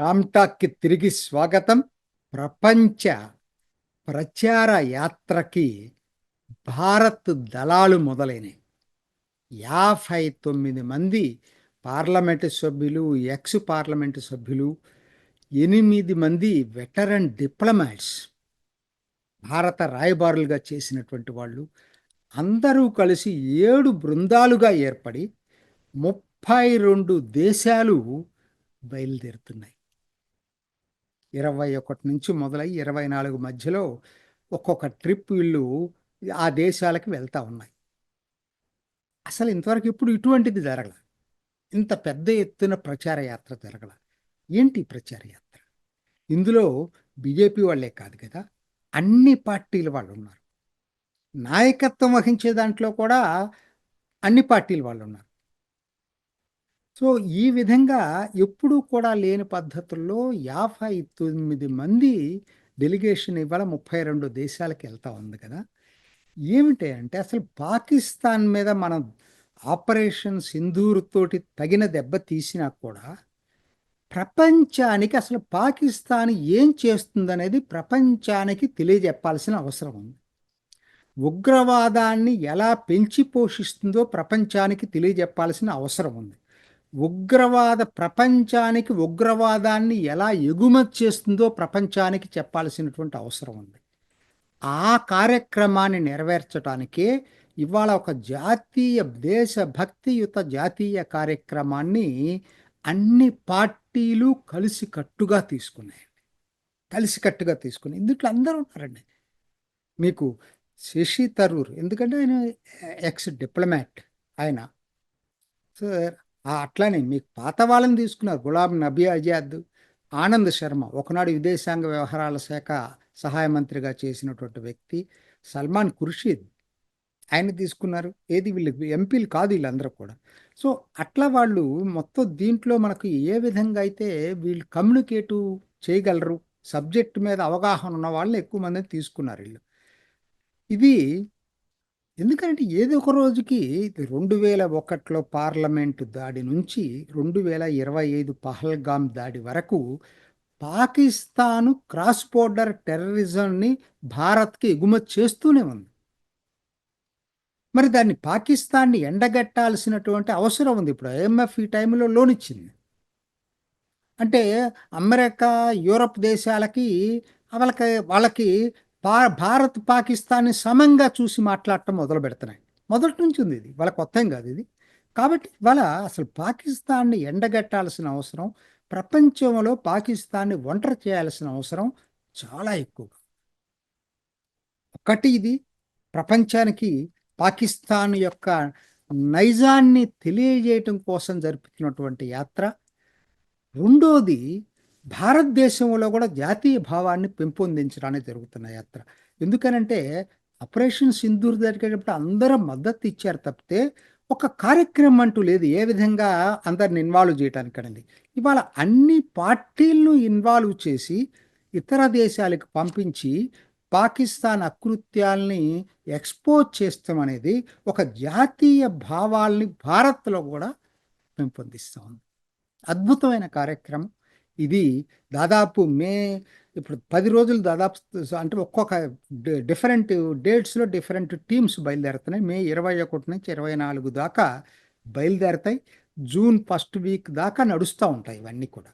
రామ్టాక్కి తిరిగి స్వాగతం. ప్రపంచ ప్రచార యాత్రకి భారత్ దళాలు మొదలైనవి యాభై తొమ్మిది మంది పార్లమెంటు సభ్యులు ఎక్స్ పార్లమెంటు సభ్యులు ఎనిమిది మంది వెటరన్ డిప్లొమాట్స్ భారత రాయబారులుగా చేసినటువంటి వాళ్ళు అందరూ కలిసి ఏడు బృందాలుగా ఏర్పడి ముప్పై రెండు దేశాలు బయలుదేరుతున్నాయి. ఇరవై ఒకటి నుంచి మొదలై ఇరవై నాలుగు మధ్యలో ఒక్కొక్క ట్రిప్ వీళ్ళు ఆ దేశాలకు వెళ్తూ ఉన్నాయి. అసలు ఇంతవరకు ఇప్పుడు ఇటువంటిది జరగల? ఇంత పెద్ద ఎత్తున ప్రచార యాత్ర జరగల? ఏంటి ప్రచార యాత్ర? ఇందులో బీజేపీ వాళ్ళే కాదు కదా అన్ని పార్టీల వాళ్ళు ఉన్నారు. నాయకత్వం వహించే దాంట్లో కూడా అన్ని పార్టీల వాళ్ళు ఉన్నారు. సో ఈ విధంగా ఎప్పుడూ కూడా లేని పద్ధతుల్లో యాభై తొమ్మిది మంది డెలిగేషన్ ఇవాళ ముప్పై రెండు దేశాలకు వెళ్తా ఉంది కదా. ఏమిటి అంటే అసలు పాకిస్తాన్ మీద మనం ఆపరేషన్ సింధూర్ తోటి తగిన దెబ్బ తీసినా కూడా ప్రపంచానికి అసలు పాకిస్తాన్ ఏం చేస్తుందనేది ప్రపంచానికి తెలియజెప్పాల్సిన అవసరం ఉంది. ఉగ్రవాదాన్ని ఎలా పెంచి పోషిస్తుందో ప్రపంచానికి తెలియజెప్పాల్సిన అవసరం ఉంది. ఉగ్రవాద ప్రపంచానికి ఉగ్రవాదాన్ని ఎలా ఎగుమతి చేస్తుందో ప్రపంచానికి చెప్పాల్సినటువంటి అవసరం ఉంది. ఆ కార్యక్రమాన్ని నెరవేర్చడానికే ఇవాళ ఒక జాతీయ దేశభక్తియుత జాతీయ కార్యక్రమాన్ని అన్ని పార్టీలు కలిసికట్టుగా తీసుకున్నాయండి. కలిసికట్టుగా తీసుకుని ఇందుట్లో అందరూ ఉన్నారండి. మీకు శశి తరూర్ ఎందుకంటే ఆయన ఎక్స్ డిప్లొమాట్ ఆయన. సో అట్లానే మీకు పాత వాళ్ళని తీసుకున్నారు. గులాబ్ నబీ ఆజాద్ ఆనంద్ శర్మ. ఒకనాడు విదేశాంగ వ్యవహారాల శాఖ సహాయ మంత్రిగా చేసినటువంటి వ్యక్తి సల్మాన్ ఖుర్షీద్ ఆయన తీసుకున్నారు. ఏది వీళ్ళు ఎంపీలు కాదు వీళ్ళందరూ కూడా. సో అట్లా వాళ్ళు మొత్తం దీంట్లో మనకు ఏ విధంగా అయితే వీళ్ళు కమ్యూనికేటు చేయగలరు సబ్జెక్ట్ మీద అవగాహన ఉన్న వాళ్ళని ఎక్కువ మందిని తీసుకున్నారు వీళ్ళు. ఇది ఎందుకంటే ఏదో ఒక రోజుకి రెండు వేల ఒకటిలో పార్లమెంటు దాడి నుంచి రెండు వేల ఇరవై ఐదు పహల్గామ్ దాడి వరకు పాకిస్తాను క్రాస్ బోర్డర్ టెర్రరిజంని భారత్కి ఎగుమతి చేస్తూనే ఉంది. మరి దాన్ని పాకిస్తాన్ని ఎండగట్టాల్సినటువంటి అవసరం ఉంది. ఇప్పుడు ఐఎంఎఫ్ ఈ టైంలో లోన్ ఇచ్చింది అంటే అమెరికా యూరప్ దేశాలకి వాళ్ళకి వాళ్ళకి పా భారత్ పాకిస్తాన్ని సమంగా చూసి మాట్లాడటం మొదలు పెడుతున్నాయి. మొదటి నుంచి ఉంది ఇది. వాళ్ళ కొత్త కాదు ఇది. కాబట్టి వాళ్ళ అసలు పాకిస్తాన్ని ఎండగట్టాల్సిన అవసరం ప్రపంచంలో పాకిస్తాన్ని ఒంటరి చేయాల్సిన అవసరం చాలా ఎక్కువ. ఒకటి ఇది ప్రపంచానికి పాకిస్తాన్ యొక్క నైజాన్ని తెలియజేయటం కోసం జరుపుతున్నటువంటి యాత్ర. రెండోది భారతదేశంలో కూడా జాతీయ భావాన్ని పెంపొందించడానికి జరుగుతున్న యాత్ర. ఎందుకనంటే ఆపరేషన్ సింధూర్ జరిగేటప్పుడు అందరూ మద్దతు ఇచ్చారు తప్పితే ఒక కార్యక్రమం అంటూ లేదు. ఏ విధంగా అందరిని ఇన్వాల్వ్ చేయడానికనేది ఇవాళ అన్ని పార్టీలను ఇన్వాల్వ్ చేసి ఇతర దేశాలకు పంపించి పాకిస్తాన్ అకృత్యాల్ని ఎక్స్పోజ్ చేస్తాం అనేది ఒక జాతీయ భావాల్ని భారత్లో కూడా పెంపొందిస్తాం అద్భుతమైన కార్యక్రమం. ఇది దాదాపు మే ఇప్పుడు పది రోజులు దాదాపు అంటే ఒక్కొక్క డిఫరెంట్ డేట్స్లో డిఫరెంట్ టీమ్స్ బయలుదేరుతున్నాయి. మే ఇరవై ఒకటి నుంచి ఇరవై నాలుగు దాకా బయలుదేరుతాయి. జూన్ ఫస్ట్ వీక్ దాకా నడుస్తూ ఉంటాయి ఇవన్నీ కూడా.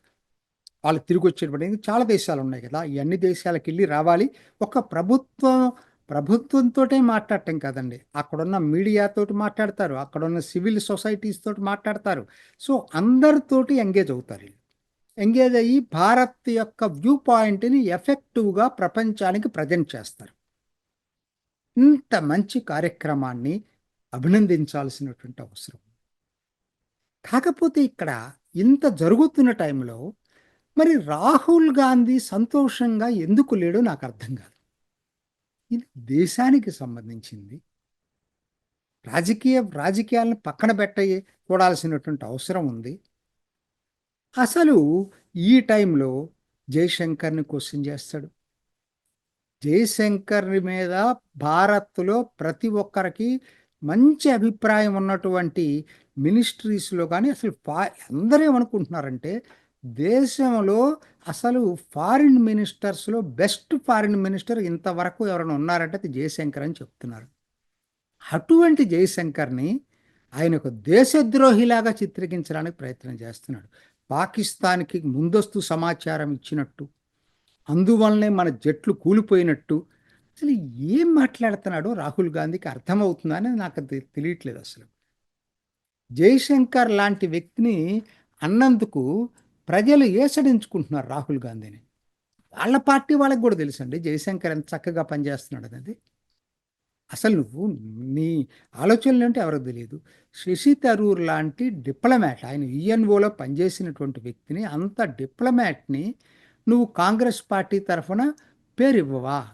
వాళ్ళు తిరిగి వచ్చేటప్పుడు చాలా దేశాలు ఉన్నాయి కదా ఈ అన్ని దేశాలకు వెళ్ళి రావాలి. ఒక ప్రభుత్వం ప్రభుత్వంతో మాట్లాడటం కదండి. అక్కడున్న మీడియాతోటి మాట్లాడతారు అక్కడున్న సివిల్ సొసైటీస్ తోటి మాట్లాడతారు. సో అందరితోటి ఎంగేజ్ అవుతారు ఎంగేజ్ అయ్యి భారత్ యొక్క వ్యూ పాయింట్ని ఎఫెక్టివ్గా ప్రపంచానికి ప్రజెంట్ చేస్తారు. ఇంత మంచి కార్యక్రమాన్ని అభినందించాల్సినటువంటి అవసరం. కాకపోతే ఇక్కడ ఇంత జరుగుతున్న టైంలో మరి రాహుల్ గాంధీ సంతోషంగా ఎందుకు లేడో నాకు అర్థం కాదు. ఇది దేశానికి సంబంధించింది. రాజకీయ రాజకీయాలను పక్కన పెట్ట చూడాల్సినటువంటి అవసరం ఉంది. అసలు ఈ టైంలో జయశంకర్ని క్వశ్చన్ చేస్తాడు. జయశంకర్ మీద భారత్లో ప్రతి ఒక్కరికి మంచి అభిప్రాయం ఉన్నటువంటి మినిస్ట్రీస్లో కానీ అసలు ఫా అందరూ ఏమనుకుంటున్నారంటే దేశంలో అసలు ఫారిన్ మినిస్టర్స్లో బెస్ట్ ఫారిన్ మినిస్టర్ ఇంతవరకు ఎవరైనా ఉన్నారంటే అది జయశంకర్ అని చెప్తున్నారు. అటువంటి జయశంకర్ని ఆయన ఒక దేశద్రోహిలాగా చిత్రీకరించడానికి ప్రయత్నం చేస్తున్నాడు. పాకిస్తాన్కి ముందస్తు సమాచారం ఇచ్చినట్టు అందువల్లనే మన జట్లు కూలిపోయినట్టు. అసలు ఏం మాట్లాడుతున్నాడో రాహుల్ గాంధీకి అర్థమవుతుందని నాకు తెలియట్లేదు అసలు. జయశంకర్ లాంటి వ్యక్తిని అన్నందుకు ప్రజలు ఏసడించుకుంటున్నారు రాహుల్ గాంధీని. వాళ్ళ పార్టీ వాళ్ళకి కూడా తెలుసండి జయశంకర్ ఎంత చక్కగా పనిచేస్తున్నాడు అనేది. అసలు నువ్వు నీ ఆలోచనలు అంటే ఎవరికి తెలియదు. శశి తరూర్ లాంటి డిప్లొమాట్ ఆయన ఈఎన్ఓలో పనిచేసినటువంటి వ్యక్తిని అంత డిప్లొమాట్ని నువ్వు కాంగ్రెస్ పార్టీ తరఫున పేరు ఇవ్వవా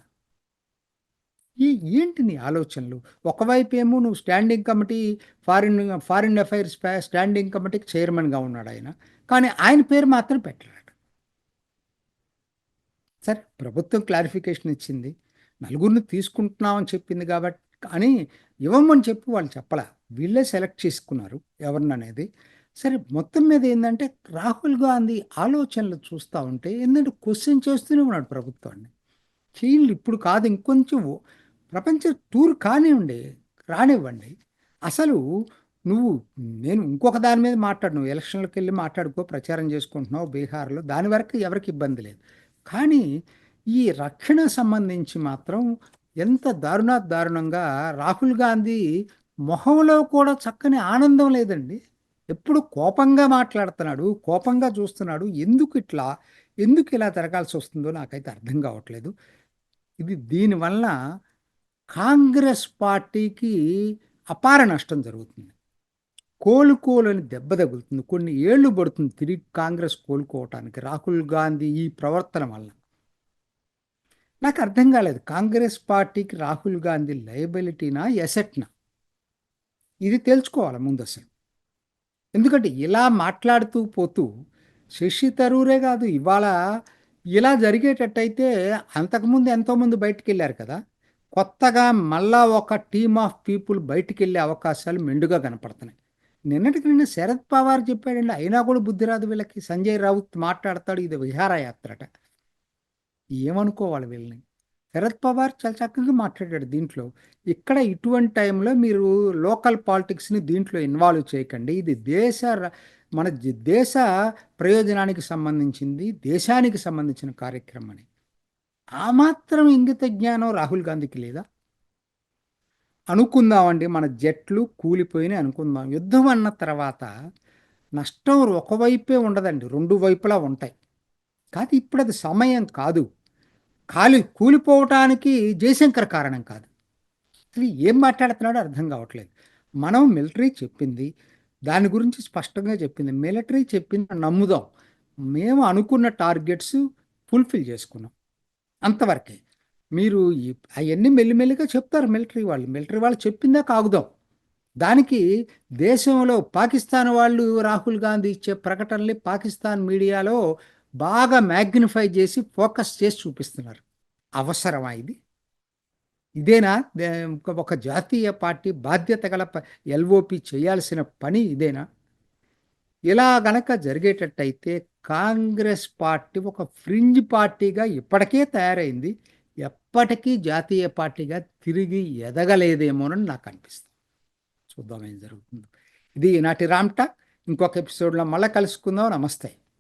ఈ ఏంటి నీ ఆలోచనలు? ఒకవైపు ఏమో నువ్వు standing committee foreign foreign affairs standing కమిటీకి చైర్మన్గా ఉన్నాడు ఆయన. కానీ ఆయన పేరు మాత్రం పెట్టలేడు. సరే ప్రభుత్వం క్లారిఫికేషన్ ఇచ్చింది. నలుగురిని తీసుకుంటున్నామని చెప్పింది కాబట్టి అని ఇవ్వమని చెప్పి వాళ్ళు చెప్పలే. వీళ్ళే సెలెక్ట్ చేసుకున్నారు ఎవరిని అనేది సరే మొత్తం మీద ఏంటంటే రాహుల్ గాంధీ ఆలోచనలు చూస్తూ ఉంటే ఏంటంటే క్వశ్చన్ చేస్తూనే ఉన్నాడు ప్రభుత్వాన్ని. చీళ్ళు ఇప్పుడు కాదు ఇంకొంచెం ప్రపంచ టూర్ కానివ్వండి రానివ్వండి. అసలు నువ్వు నేను ఇంకొక దాని మీద మాట్లాడు నువ్వు ఎలక్షన్లకు వెళ్ళి మాట్లాడుకో ప్రచారం చేసుకుంటున్నావు బీహార్లో దాని వరకు ఎవరికి ఇబ్బంది లేదు. కానీ ఈ రక్షణ సంబంధించి మాత్రం ఎంత దారుణా దారుణంగా రాహుల్ గాంధీ మొహంలో కూడా చక్కని ఆనందం లేదండి. ఎప్పుడు కోపంగా మాట్లాడుతున్నాడు కోపంగా చూస్తున్నాడు ఎందుకు ఇట్లా ఎందుకు ఇలా జరగాల్సి వస్తుందో నాకైతే అర్థం కావట్లేదు. ఇది దీనివల్ల కాంగ్రెస్ పార్టీకి అపార నష్టం జరుగుతుంది. కోలుకోలని దెబ్బ తగులుతుంది. కొన్ని ఏళ్ళు పడుతుంది తిరిగి కాంగ్రెస్ కోలుకోవటానికి రాహుల్ గాంధీ ఈ ప్రవర్తన వల్ల నాకు అర్థం కాలేదు. కాంగ్రెస్ పార్టీకి రాహుల్ గాంధీ లయబిలిటీనా ఎసెట్నా? ఇది తెలుసుకోవాలి ముందు అసలు ఎందుకంటే ఇలా మాట్లాడుతూ పోతూ శశి తరూరే కాదు ఇవాళ ఇలా జరిగేటట్టయితే అంతకుముందు ఎంతోమంది బయటికి వెళ్ళారు కదా. కొత్తగా మళ్ళా ఒక టీమ్ ఆఫ్ పీపుల్ బయటికి వెళ్ళే అవకాశాలు మెండుగా కనపడుతున్నాయి. నిన్నటికి నిన్న శరద్ పవార్ చెప్పాడండి అయినా కూడా బుద్ధి రాదు వీళ్ళకి. సంజయ్ రావుత్ మాట్లాడతాడు ఇది విహారయాత్రట. ఏమనుకోవాలి వీళ్ళని? శరద్ పవార్ చాలా చక్కగా మాట్లాడాడు దీంట్లో. ఇక్కడ ఇటువంటి టైంలో మీరు లోకల్ పాలిటిక్స్ని దీంట్లో ఇన్వాల్వ్ చేయకండి. ఇది దేశ మన దేశ ప్రయోజనానికి సంబంధించింది దేశానికి సంబంధించిన కార్యక్రమం అని. ఆ మాత్రం ఇంగిత జ్ఞానం రాహుల్ గాంధీకి లేదా? అనుకుందామండి మన జట్లు కూలిపోయినాయి అనుకుందాం. యుద్ధం అన్న తర్వాత నష్టం ఒకవైపే ఉండదండి రెండు వైపులా ఉంటాయి. కాదు ఇప్పుడు అది సమయం కాదు. కాలి కూలిపోవటానికి జయశంకర్ కారణం కాదు. అసలు ఏం మాట్లాడుతున్నాడో అర్థం కావట్లేదు. మనం మిలిటరీ చెప్పింది దాని గురించి స్పష్టంగా చెప్పింది మిలిటరీ చెప్పింది నమ్ముదాం. మేము అనుకున్న టార్గెట్స్ ఫుల్ఫిల్ చేసుకున్నాం. అంతవరకే. మీరు అవన్నీ మెల్లిమెల్లిగా చెప్తారు మిలిటరీ వాళ్ళు. మిలిటరీ వాళ్ళు చెప్పిందా కాగుదాం. దానికి దేశంలో పాకిస్తాన్ వాళ్ళు రాహుల్ గాంధీ ఇచ్చే ప్రకటనలు పాకిస్తాన్ మీడియాలో బాగా మ్యాగ్నిఫై చేసి ఫోకస్ చేసి చూపిస్తున్నారు. అవసరమా ఇది? ఇదేనా? ఒక జాతీయ పార్టీ బాధ్యత గల ఎల్ఓపి చేయాల్సిన పని ఇదేనా? ఇలా గనక జరిగేటట్టయితే కాంగ్రెస్ పార్టీ ఒక ఫ్రింజ్ పార్టీగా ఇప్పటికే తయారైంది. ఎప్పటికీ జాతీయ పార్టీగా తిరిగి ఎదగలేదేమోనని నాకు అనిపిస్తుంది. చూద్దాం ఏం జరుగుతుంది. ఇది ఈనాటి రామ్టా ఇంకొక ఎపిసోడ్లో మళ్ళీ కలుసుకుందాం. నమస్తే.